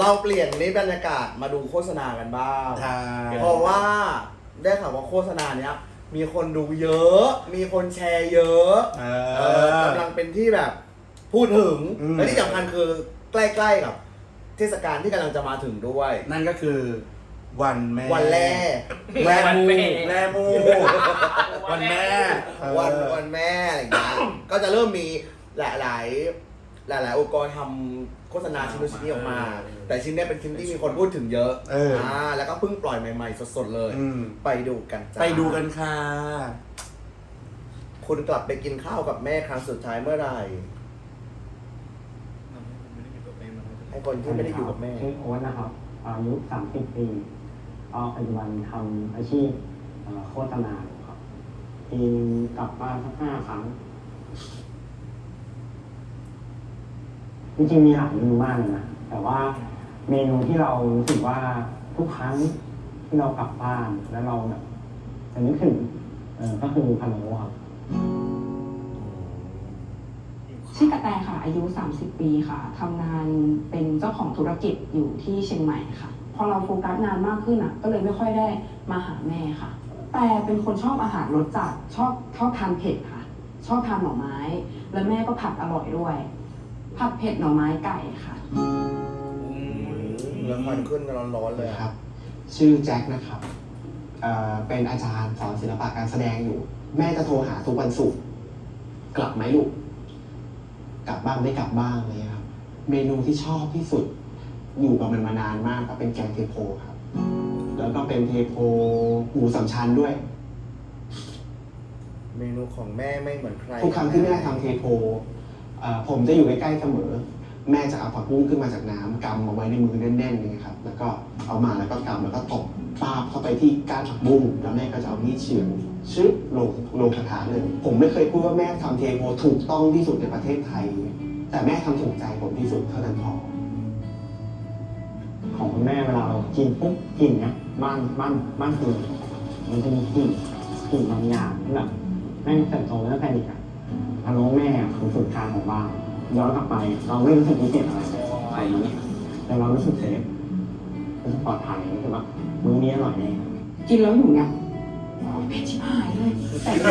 เราเปลี่ยนนี้บรรยากาศมาดูโฆษณากันบ้าง ใช่ เพราะว่าได้ข่าวว่าโฆษณาเนี้ย มีคนดูเยอะ มีคนแชร์เยอะเอเอออ กำลังเป็นที่แบบพูดถึง อืม และที่สำคัญคือใกล้ๆกับ เทศกาลที่กำลังจะมาถึงด้วย นั่นก็คือวันแม่วันแรกแม่วันมูแม่แม่มู วันแม่เออ วันวันแม่อะไรอย่างเงี้ย ก็จะเริ่มมีหลายหลาย หลายหลาย ๆ องค์กรทำโฆษณาชิ้นนู้นชิ้นนี้ออกมาแต่ชิ้นเนี้ยเป็นชิ้นที่มีคนพูดถึงเยอะเอออ่ แล้วก็เพิ่งปล่อยใหม่ ๆ สด ๆ เลย อืมไปดูกันจ้าไปดูกันค่ะคุณกลับไปกินข้าวกับแม่ครั้งสุดท้ายเมื่อไหร่ให้คนที่ไม่ได้อยู่กับแม่ ชื่อโค้ชนะครับ อายุ 30 ปีก็ปัจจุบันทำอาชีพเอ่อโฆษณาอยู่ครับปีนึงกลับบ้านสักห้าครั้ง จริงๆมีหลายเมนูมากเลยนะแต่ว่าเมนูที่เรารู้สึกว่าทุกครั้งที่เรากลับบ้านแล้วเราแบบจะนึกถึงเออก็คือพะโล้ครับ ชื่อกระแตค่ะ อายุ 30 ปีค่ะทำงานเป็นเจ้าของธุรกิจอยู่ที่เชียงใหม่ค่ะ พอเราโฟกัสงานมากขึ้นอะ ก็เลยไม่ค่อยได้มาหาแม่ค่ะ แต่เป็นคนชอบอาหารรสจัดชอบชอบทานเผ็ดค่ะ ชอบทานหน่อไม้ แล้วแม่ก็ผัดอร่อยด้วย ผัดเผ็ดหน่อไม้ไก่ค่ะ แล้วควันขึ้นร้อนๆเลยอะ ครับ ชื่อแจ็คนะครับเอ่อเป็นอาจารย์สอนศิลปะการแสดงอยู่ แม่จะโทรหาทุกวันศุกร์กลับไหมลูก กลับบ้างไม่กลับบ้างอะไรเลยครับ เมนูที่ชอบที่สุด อยู่กับมันมานานมากก็เป็นแกงเทโพครับ แล้วก็เป็นเทโพหมูสามชั้นด้วย เมนูของแม่ไม่เหมือนใครทุกครั้งที่แม่ทำเทโพเอ่อ ผมจะอยู่ใกล้ๆเสมอ แม่จะเอาผักบุ้งขึ้นมาจากน้ำกำเอาไว้ในมือแน่นๆเลยครับ แล้วก็เอามาแล้วก็กำแล้วก็ตบปาบเข้าไปที่ก้านผักบุ้งแล้วแม่ก็จะเอามีดเฉือนชึบลงลงกระทะเลย ผมไม่เคยพูดว่าแม่ทำเทโพถูกต้องที่สุดในประเทศไทย แต่แม่ทำถูกใจผมที่สุดเท่านั้นพอ ของคุณแม่เวลาเรากินปุ๊บกลิ่นเนี่ยบ้านบ้านบ้านคือมันจะมีกลิ่นกลิ่นบางอย่างที่แบบแม่งเติบโตมาตั้งแต่เด็กอะ พะโล้แม่อะคือสุดทางของบ้านย้อนกลับไป เราไม่รู้สึกมีเจ็บอะไรเลยตอนนั้นแต่เรารู้สึกเซฟรู้สึกปลอดภัยรู้สึกว่ามื้อนี้อร่อยแน่กินแล้วอยู่เนี่ยโอ้ยเผ็ดชิบหายเลยแต่คื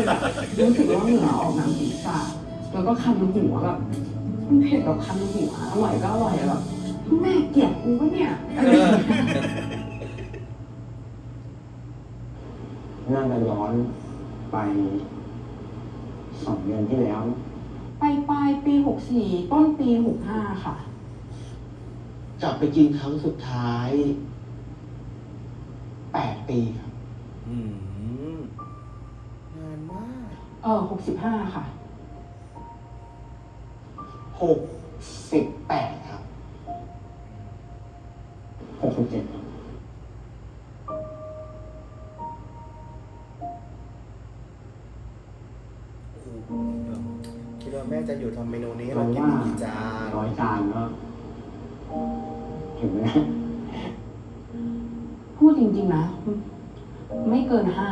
อแบบรู้สึกว่าเหงื่อออกหนังศีรษะแล้วก็คันหัวแบบมันเผ็ดแบบคันหัวอร่อยก็อร่อยแบบแม่เกลียดกูปะเนี่ยอะไรอย่างเงี้ยน่าจะย้อนไป สองเดือนที่แล้ว ไปปลายปีหกสี่ต้นปีหกห้าค่ะ กลับไปกินครั้งสุดท้ายแปดปีครับอืมนานมากเออหกสิบห้าค่ะ หกสิบแปดครับหกสิบเจ็ด คิดว่าแม่จะอยู่ทำเมนูนี้ให้เรากินอีกกี่จานร้อยจานก็ถึงไหมพูดจริง ๆ นะ ไม่เกินห้า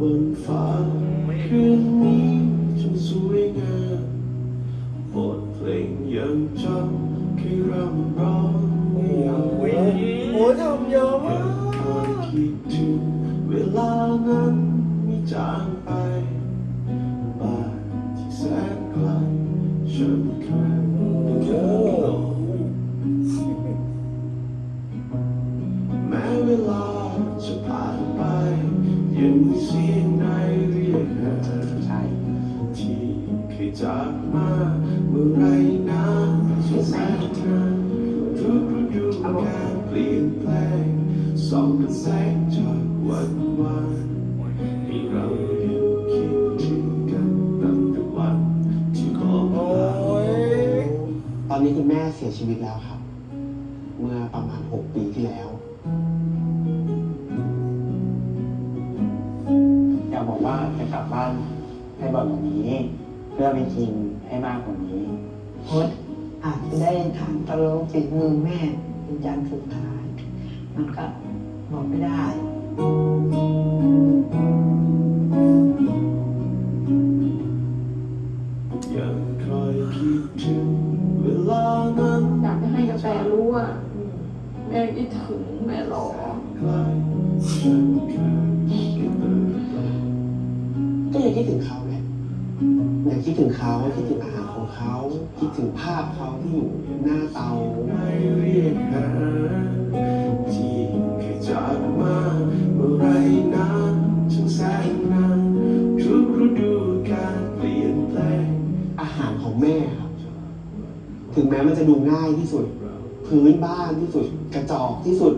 บนฟ้าคืนนี้ช่างสวยงามบทเพลงยังจำเคยร่ำร้อง อนนี้คุณแม่เสียชีวิตแล้วครับ เมื่อประมาณ 6 ปีที่แล้ว อยากบอกว่าจะกลับบ้านให้บ่อยกว่านี้ เพื่อไปกินให้มากกว่านี้พดอาจจะได้ทานตะโลฝีมือแม่เป็นจานสุดท้าย มันก็บอกไม่ได้ ถึงแม่รอใกล้ฉันคือก็ยังคิดถึงเขาแหละยังคิดถึงเขาคิดถึงอาหารของเขา คิดถึงภาพเขาที่อยู่หน้าเตาไม่เรียกหาที่เคยจากมาเมื่อไรนานฉันแสนนานทุกฤดูกาลเปลี่ยนแปลงอาหารของแม่ครับ ถึงแม้มันจะดูง่ายที่สุด พื้นบ้านที่สุด กระจอกที่สุด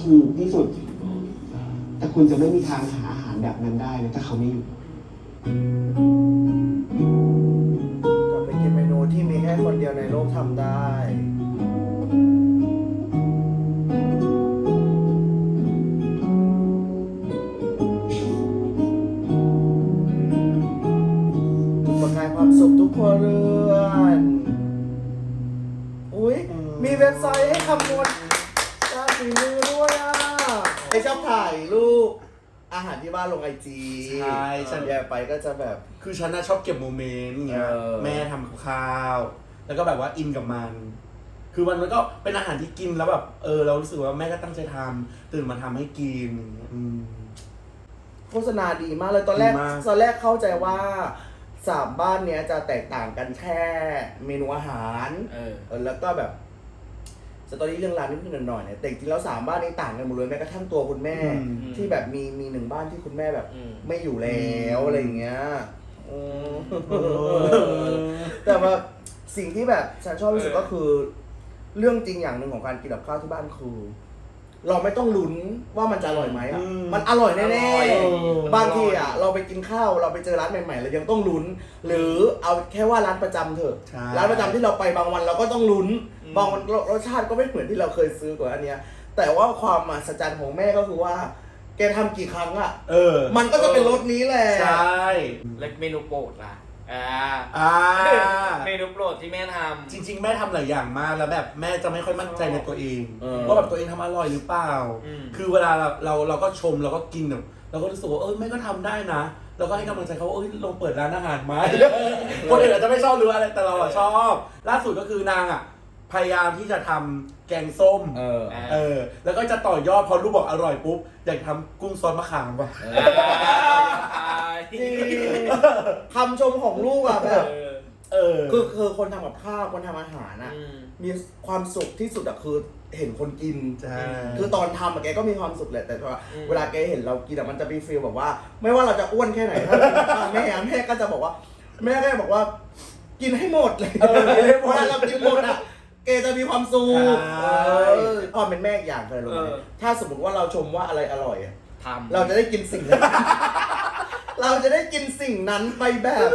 ถูกที่สุด แต่คุณจะไม่มีทางหาอาหารแบบนั้นได้เลยถ้าเขาไม่อยู่ เว็บไซต์ให้คำนวณการฝีมือด้วยอะไอชอบถ่ายรูปอาหารที่บ้านลงไอจีใช่ฉัน แยกไปก็จะแบบ คือฉันน่ะชอบเก็บโมเมนต์อย่างเงี้ยเออ แม่ทำกับข้าว แล้วก็แบบว่าอินกับมัน คือมันมันก็เป็นอาหารที่กินแล้วแบบเออเรารู้สึกว่าแม่ก็ตั้งใจทำตื่นมาทำให้กินอย่างเงี้ยอืม โฆษณาดีมากเลยตอนแรกดีมาก ตอนแรกเข้าใจว่าสามบ้านเนี้ยจะแตกต่างกันแค่เมนูอาหาร เออเออแล้วก็แบบ สตอรี่เรื่องราวนิดๆหน่อยๆเนี่ยแต่จริงๆแล้วสามบ้านนี้ต่างกันหมดเลยแม้กระทั่งตัวคุณแม่ อืม ที่แบบมีมีหนึ่งบ้านที่คุณแม่แบบ อืม ไม่อยู่แล้วอะไรอย่างเงี้ยอืมเออแต่ว่าสิ่งที่แบบฉันชอบที่สุดก็คือ เรื่องจริงอย่างหนึ่งของการกินกับข้าวที่บ้านคือ เราไม่ต้องลุ้นว่ามันจะอร่อยไหมอะอืม มันอร่อยอแน่ร่อยๆบางทีอะ เราไปกินข้าวเราไปเจอร้านใหม่ๆเรายังต้องลุ้น หรือเอาแค่ว่าร้านประจำเถอะ ใช่ ร้านประจำที่เราไปบางวันเราก็ต้องลุ้นอืม บางวันรสชาติก็ไม่เหมือนที่เราเคยซื้อก่อนอันเนี้ย แต่ว่าความมหัศจรรย์ของแม่ก็คือว่า แกทำกี่ครั้งอะเออมันก็จะเป็นรสนี้แหละ ใช่แล้วเมนูโปรดล่ะอ่าอ่าเมนูโปรดที่แม่ทจริง ๆ แม่ทำหลายอย่างมากแล้วแบบแม่จะไม่ค่อยมั่นใจในตัวเองเออ ว่าแบบตัวเองทำอร่อยหรือเปล่าอืม คือเวลาเราเราเราก็ชมเราก็กินแบบเราก็รู้สึกว่าเออแม่ก็ทำได้นะเราก็ให้กำลังใจเขาว่าเอ้ยลองเปิดร้านอาหารไหมคนอื่นอาจจะไม่ชอบหรืออะไรแต่เราอะชอบ ล่าสุดก็คือนางอะ พยายามที่จะทำแกงส้ม เออำเออ แล้วก็จะต่อยอดพอรู้บอกอร่อยปุ๊บ อยากทำกุ้งซอสมะขามว่ะจริงคำชมของลูกอะแบบเออเออ คือคือคนทำกับข้าวคนทำอาหารอะอืมมีความสุขที่สุดอะคือเห็นคนกิน ใช่ คือตอนทำอะแกก็มีความสุขแหละแต่ว่าอืม เวลาแกเห็นเรากินอะมันจะมีฟีลแบบว่า ไม่ว่าเราจะอ้วนแค่ไหนถ้ากินข้าวแม่อะแม่ก็จะบอกว่า แม่ก็จะบอกว่า กินให้หมดเลยเออกินให้หมด เวลาเรากินหมดอะ แกจะมีความสุขใช่ เออความเป็นแม่อีกอย่างเคยรู้ไหมเออ ถ้าสมมติว่าเราชมว่าอะไรอร่อยอะทำเราจะได้กินสิ่งนั้น เราจะได้กินสิ่งนั้นไปแบบ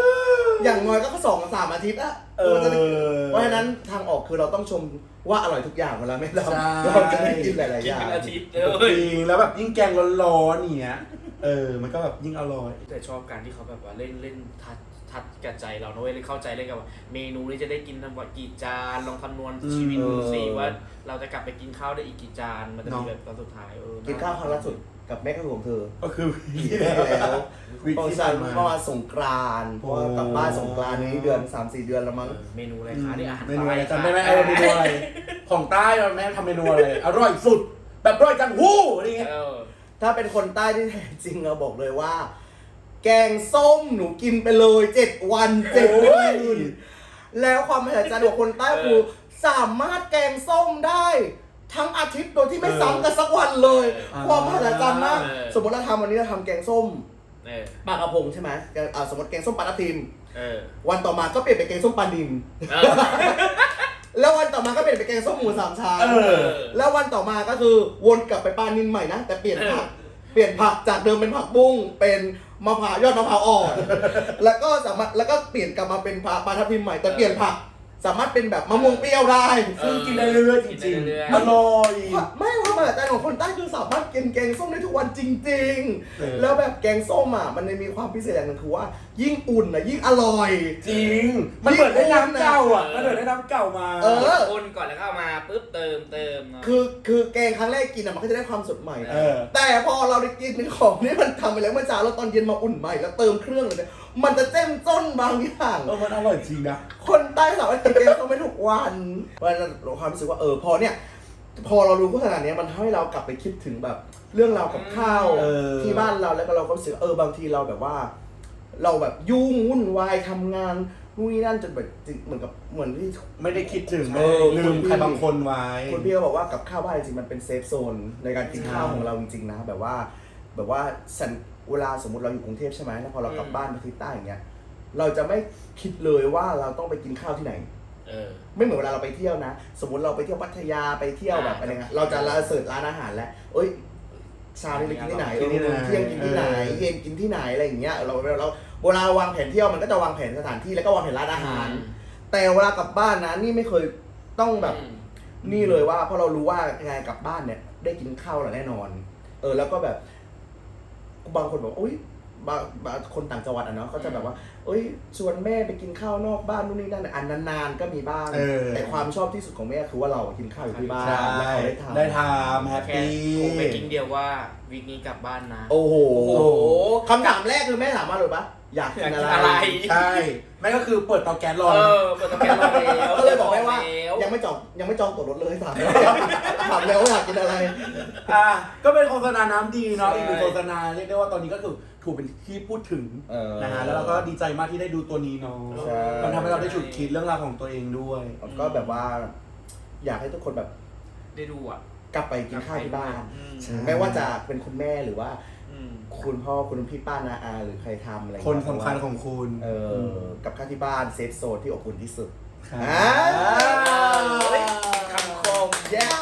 อย่างน้อยก็สองสามอาทิตย์อะเออราจะได้เพราะฉะนั้นทางออกคือเราต้องชมว่าอร่อยทุกอย่างเวลาไม่เราใช่ เราจะได้กินหลายๆกิอนย่างเป็นอาทิตย์เลจยริงแล้วแบบยิ่งแกงร้อนๆอย่างเงี้ย เออ มันก็แบบยิ่งอร่อย แต่ชอบการที่เขาแบบว่าเล่นเล่นทัด ทัดกับใจเรานะเว้ยเข้าใจเลยกับว่าเมนูนี้จะได้กินทั้งหมดกี่จานลองคำนวณชีวิตดูสิว่า เราจะกลับไปกินข้าวได้อีกกี่จานมันจะมีแบบตอนสุดท้ายเออกินข้าวครั้งล่าสุดกับแม่กระหวงเธอก็คือปีที่แล้ววิกตอนที่สัผ่านนมาเมื่อวานสงกรานต์เพราะว่ากลับบ้านสงกรานต์นี้เดือนสามสี่เดือนแล้วมั้งเออเมนูอะไรคะนี่อาหารเมนูอะไรใต้จำได้ไหมเออเมนูอะไรของใต้แม่ทำเมนูอะไรอร่อยสุด แบบอร่อยจัง วู้อะไรเงี้ย เออ ถ้าเป็นคนใต้ที่แท้จริงเราบอกเลยว่า แกงส้มหนูกินไปเลยเจ็ดวันเจ็ดคืนแล้วความมหัศจรรย์ของคนใต้คือสามารถแกงส้มได้ ทั้งอาทิตย์โดยที่ไม่ซ้ำกันสักวันเลยอ่าความมหัศจรรย์มากเออ สมมติเราทำวันนี้เราทำแกงส้มเออปลากระพงใช่ไหมแกงอ่าสมมติแกงส้มปลาทับทิม เออวันต่อมาก็เปลี่ยนเป็นแกงส้มปลานิมเออ แล้ววันต่อมาก็เปลี่ยนเป็นแกงส้มหมูสามชั้นเออ แล้ววันต่อมาก็คือวนกลับไปปลานินใหม่นะแต่เปลี่ยนผักเปลี่ยนผักจากเดิมเป็นผักบุ้งเป็นมะพร้าวยอดมะพร้าวอ่อน แล้วก็สามารถแล้วก็เปลี่ยนกลับมาเป็นปลาปลาทับทิมใหม่แต่เปลี่ยนผัก สามารถเป็นแบบมะม่วงเปรี้ยวได้ ซึ่งกินได้เรื่อยๆจกินได้ริงเรื่อยๆๆอร่อย ไม่ ความมหัศจรรย์ของคนใต้คือสามารถกินแกงส้มได้ทุกวันจริง เออ ๆ แล้วแบบแกงส้มอะมันมีความพิเศษอย่างหนึงคือว่ายิ่งอุ่นอะยิ่งอร่อย จริง มันเหมือนได้น้ำเก่าอะ มันเหมือนได้น้ำเก่ามา เออ คนก่อนแล้วก็เอามาปุ๊บเติมเติมเนาะ คือคือแกงครั้งแรกกินอะมันก็จะได้ความสดใหม่นะ เออ แต่พอเราได้กินเป็นของที่มันทำไปแล้วเมื่อเช้าแล้วตอนเย็นมาอุ่นใหม่แล้วเติมเครื่องเลยเนี่ยมันจะเจ้มจ้นบางอย่าง เออ มันอร่อยจริงนะ คนใต้สามารถกินแกงส้มไม่ทุกวันวันนั้นเราความรู้สึกว่าเออพอเนี่ย พอเรารู้โฆษณาเนี้ยมันทำให้เรากลับไปคิดถึงแบบ เรื่องราวกับข้าวเออ ที่บ้านเราแล้วก็เราก็รู้สึกเออบางทีเราแบบว่า เราแบบยุ่งวุ่นวายทำงานนู่นนี่นั่นจนแบบเหมือนกับเหมือนที่ ไม่ได้คิดถึงเอไม่อได้ลืมใครบางคนไว้ คุณพี่ก็บอกว่ากับข้าวบ้านจริงๆมันเป็นเซฟโซนในการกินข้าวใช่ของเราจริงๆนะแบบว่า แบบว่าสันเวลาสมมติเราอยู่กรุงเทพใช่ไหมแล้วพอเรากลับบ้านไปที่ใต้อย่างเงี้ยเราจะไม่คิดเลยว่าเราต้องไปกินข้าวที่ไหน เออ ไม่เหมือนเวลาเราไปเที่ยวนะ สมมติเราไปเที่ยวพัทยาไปเที่ยวแบบอ่าอะไรเงี้ยเราจะเราเสิร์ชร้านอาหารแล้วเอ้ยเช้านี้ไปกินที่ไหนกินที่ไหนเออเที่ยงกินที่ไหนเออเย็นกินที่ไหนอะไรอย่างเงี้ยเราเราเวลาวางแผนเที่ยวมันก็จะวางแผนสถานที่แล้วก็วางแผนร้านอาหาร แต่เวลากลับบ้านนะนี่ไม่เคยต้องแบบอืมนี่เลยว่าเพราะเรารู้ว่างานกลับบ้านเนี่ย ได้กินข้าวแหละแน่นอน เออแล้วก็แบบบางคนบอกอุ้ย บางบางคนต่างจังหวัดอะเนาะก็จะแบบว่าเอ้ยชวนแม่ไปกินข้าวนอกบ้านนู่นนี่นั่นอันนานๆก็มีบ้างเออ แต่ความชอบที่สุดของแม่คือว่าเรากินข้าวอยู่ที่บ้านใช่แล้วเขาได้ทำ ได้ทำแฮปแค่ปี้โทรไปกินเดียวว่าวีคนี้กลับบ้านนะ โอ้โหโอ้โห คำถามแรกคือแม่ถามมาเลยปะ อยากกินอะไรอยากกินอะไร ใช่ไม่ก็คือเปิดเตาแก๊สรอเอเลยอเปิดตะแกรงรอแล้วก็เลยบอกแม่ว่าแล้วยังไม่จองยังไม่จองตั๋วรถเลยถามแล้วถามแล้วว่าอยากกินอะไร อะก็เป็นโฆษณาน้ำดีเนาะใช่อีกหนึ่งโฆษณาเรียกได้ว่าตอนนี้ก็คือถูกเป็นที่พูดถึงเออ นะฮะแล้วเราก็ดีใจมากที่ได้ดูตัวนี้เนาะใช่ มันทำให้เราได้ฉุดคิดเรื่องราวของตัวเองด้วย ก็แบบว่า อยากให้ทุกคนแบบได้ดูอะ กลับไปกินข้าวที่บ้าน อืม ใช่ ไม่ว่าจะเป็นคุณแม่หรือว่าอืม คุณพ่อคุณพี่ป้านาอาหรือใครทำอะไรคนสำคัญของคุณเออกับข้าวที่บ้านเซฟโซนที่อบอุ่นที่สุดครับ อ่าเฮ้ยคำคมแย่